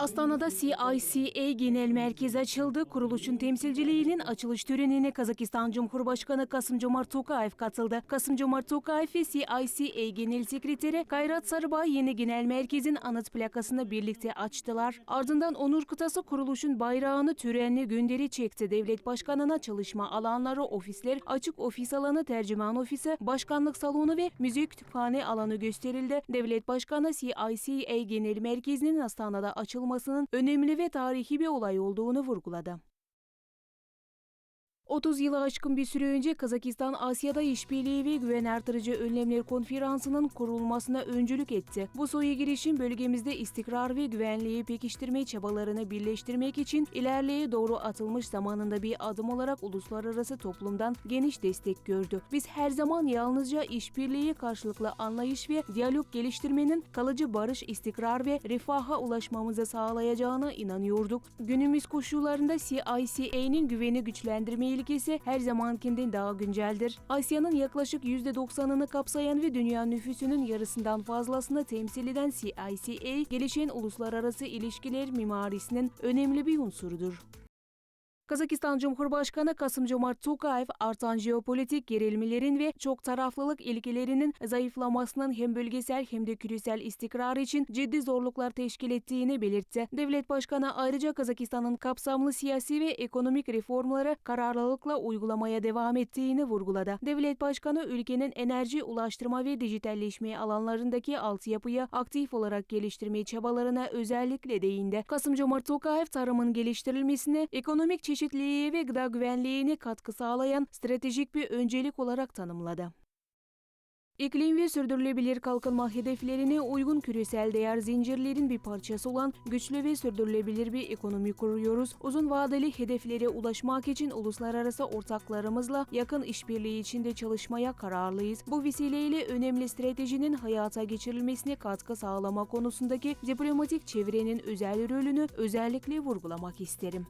Astana'da CICA Genel Merkezi açıldı. Kuruluşun temsilciliğinin açılış törenine Kazakistan Cumhurbaşkanı Kasım Cumart Tokayev katıldı. Kasım Cumart Tokayev ve CICA Genel Sekreteri Kayrat Sarıbay yeni genel merkezin anıt plakasını birlikte açtılar. Ardından Onur Kıtası kuruluşun bayrağını törenle gönderi çekti. Devlet Başkanı'na çalışma alanları, ofisler, açık ofis alanı, tercüman ofisi, başkanlık salonu ve müzik kütüphane alanı gösterildi. Devlet Başkanı CICA Genel Merkezi'nin Astana'da açılmasının önemli ve tarihi bir olay olduğunu vurguladı. 30 yılı aşkın bir süre önce Kazakistan Asya'da İşbirliği ve Güven Artırıcı Önlemler Konferansı'nın kurulmasına öncülük etti. Bu soyu girişim bölgemizde istikrar ve güvenliği pekiştirme çabalarını birleştirmek için ilerleye doğru atılmış zamanında bir adım olarak uluslararası toplumdan geniş destek gördü. Biz her zaman yalnızca işbirliği karşılıklı anlayış ve diyalog geliştirmenin kalıcı barış, istikrar ve refaha ulaşmamızı sağlayacağına inanıyorduk. Günümüz koşullarında CICA'nin güveni güçlendirme ilkesi her zamankinden daha günceldir. Asya'nın yaklaşık %90'ını kapsayan ve dünya nüfusunun yarısından fazlasını temsil eden CICA, gelişen uluslararası ilişkiler mimarisinin önemli bir unsurudur. Kazakistan Cumhurbaşkanı Kasım Cumart Tokayev artan jeopolitik gerilmelerin ve çok taraflılık ilkelerinin zayıflamasının hem bölgesel hem de küresel istikrar için ciddi zorluklar teşkil ettiğini belirtti. Devlet Başkanı ayrıca Kazakistan'ın kapsamlı siyasi ve ekonomik reformları kararlılıkla uygulamaya devam ettiğini vurguladı. Devlet Başkanı ülkenin enerji, ulaştırma ve dijitalleşme alanlarındaki altyapıyı aktif olarak geliştirme çabalarına özellikle değindi. Kasım Cumart Tokayev tarımın geliştirilmesine, ekonomik çeşitliliğe ve gıda güvenliğine katkı sağlayan stratejik bir öncelik olarak tanımladı. İklim ve sürdürülebilir kalkınma hedeflerine uygun küresel değer zincirlerin bir parçası olan güçlü ve sürdürülebilir bir ekonomi kuruyoruz. Uzun vadeli hedeflere ulaşmak için uluslararası ortaklarımızla yakın işbirliği içinde çalışmaya kararlıyız. Bu vesileyle önemli stratejinin hayata geçirilmesine katkı sağlama konusundaki diplomatik çevrenin özel rolünü özellikle vurgulamak isterim.